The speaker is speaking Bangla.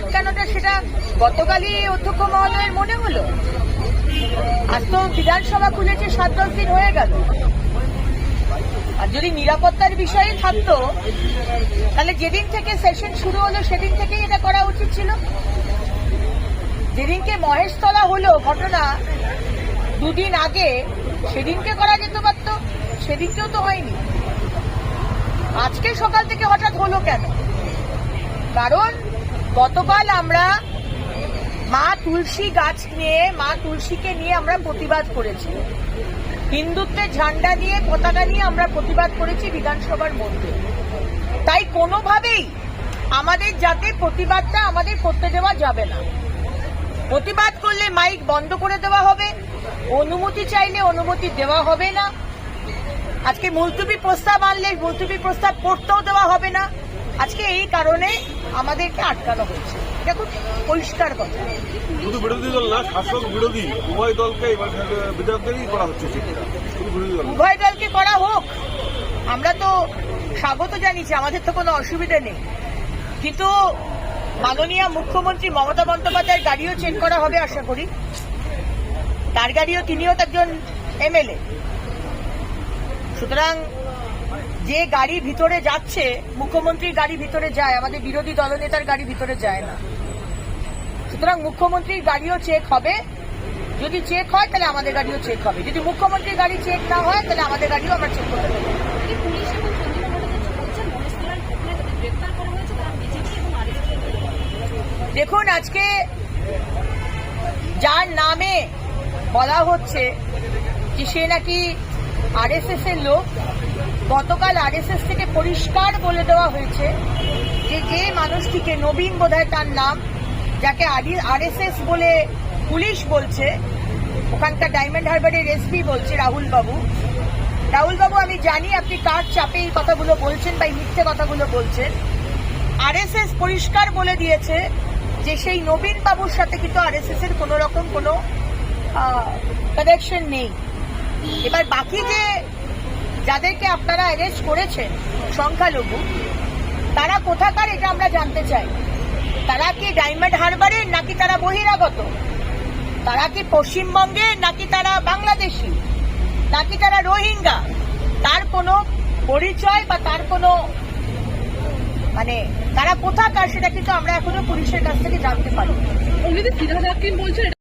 আটকানোটা সেটা গতকালই অধ্যক্ষ মহোদয়ের মনে হলো? আজ তো বিধানসভা খুলেছে, সাত দশ দিন হয়ে গেল। আর যদি নিরাপত্তার বিষয়ে থাকতো, তাহলে যেদিন থেকে সেশন শুরু হলো, সেদিন থেকেই এটা করা উচিত ছিল। যেদিনকে মহেশতলা হলো ঘটনা, দুদিন আগে সেদিনকে করা যেতে পারত সেদিনকেও তো হয়নি। আজকে সকাল থেকে হঠাৎ হলো কেন? কারণ গতকাল আমরা মা তুলসী গাছ নিয়ে, মা তুলসীকে নিয়ে আমরা প্রতিবাদ করেছি। হিন্দুত্বের ঝান্ডা নিয়ে পতাকা নিয়ে আমরা প্রতিবাদ করেছি বিধানসভার মধ্যে। তাই কোনোভাবেই আমাদের যাতে প্রতিবাদটা আমাদের করতে দেওয়া যাবে না। প্রতিবাদ করলে মাইক বন্ধ করে দেওয়া হবে, অনুমতি চাইলে অনুমতি দেওয়া হবে না। আজকে মুলতুবি প্রস্তাব আনলে মুলতুবি প্রস্তাব করতেও দেওয়া হবে না। আজকে এই কারণে আমাদেরকে আটকানো হয়েছে। এটা খুব পরিষ্কার কথা। শুধু বিরোধী দল না শাসক বিরোধী উভয় দলকে বিধায়কদেরই করা হচ্ছে। উভয় দলকে করা হোক। আমরা তো স্বাগত জানিয়েছি আমাদের তো কোনো অসুবিধা নেই। কিন্তু মাননীয় মুখ্যমন্ত্রী মমতা বন্দ্যোপাধ্যায়ের গাড়িও চেক করা হবে আশা করি। তার গাড়িও তিনিও তো একজন এমএলএ। সুতরাং যে গাড়ি ভিতরে যাচ্ছে মুখ্যমন্ত্রীর গাড়ি ভিতরে যায় আমাদের বিরোধী দলনেতার গাড়ি ভিতরে যায় না। সুতরাং মুখ্যমন্ত্রীর গাড়িও চেক হবে। যদি চেক হয় তাহলে আমাদের গাড়িও চেক হবে। যদি মুখ্যমন্ত্রীর গাড়ি চেক না হয় তাহলে আমাদের গাড়িও আমরা চেক করতে দেখুন আজকে যার নামে বলা হচ্ছে যে সে নাকি আরএসএস এর লোক গতকাল আরএসএস থেকে পরিষ্কার বলে দেওয়া হয়েছে যে যে মানুষটিকে নবীন বোধহয় তার নাম, যাকে আরএসএস বলে পুলিশ বলছে, ওখানকার ডায়মন্ড হারবারের এসপি বলছে রাহুল বাবু রাহুল বাবু আমি জানি আপনি কার চাপে এই কথাগুলো বলছেন বা এই মিথ্যে কথাগুলো বলছেন। আরএসএস পরিষ্কার বলে দিয়েছে যে সেই নবীন বাবুর সাথে কিন্তু আরএসএস এর কোন রকম কোনো কানেকশন নেই। এবার বাকি যে যাদেরকে আপনারা অ্যারেস্ট করেছেন, সংখ্যালঘু, তারা কোথাকার এটা আমরা জানতে চাই। তারা কি ডায়মন্ড হারবারের নাকি তারা বহিরাগত? তারা কি পশ্চিমবঙ্গের নাকি তারা বাংলাদেশি? নাকি তারা রোহিঙ্গা? তার কোনো পরিচয় বা তার কোনো মানে তারা কোথাকার সেটা কিন্তু আমরা এখনও পুলিশের কাছ থেকে জানতে পারি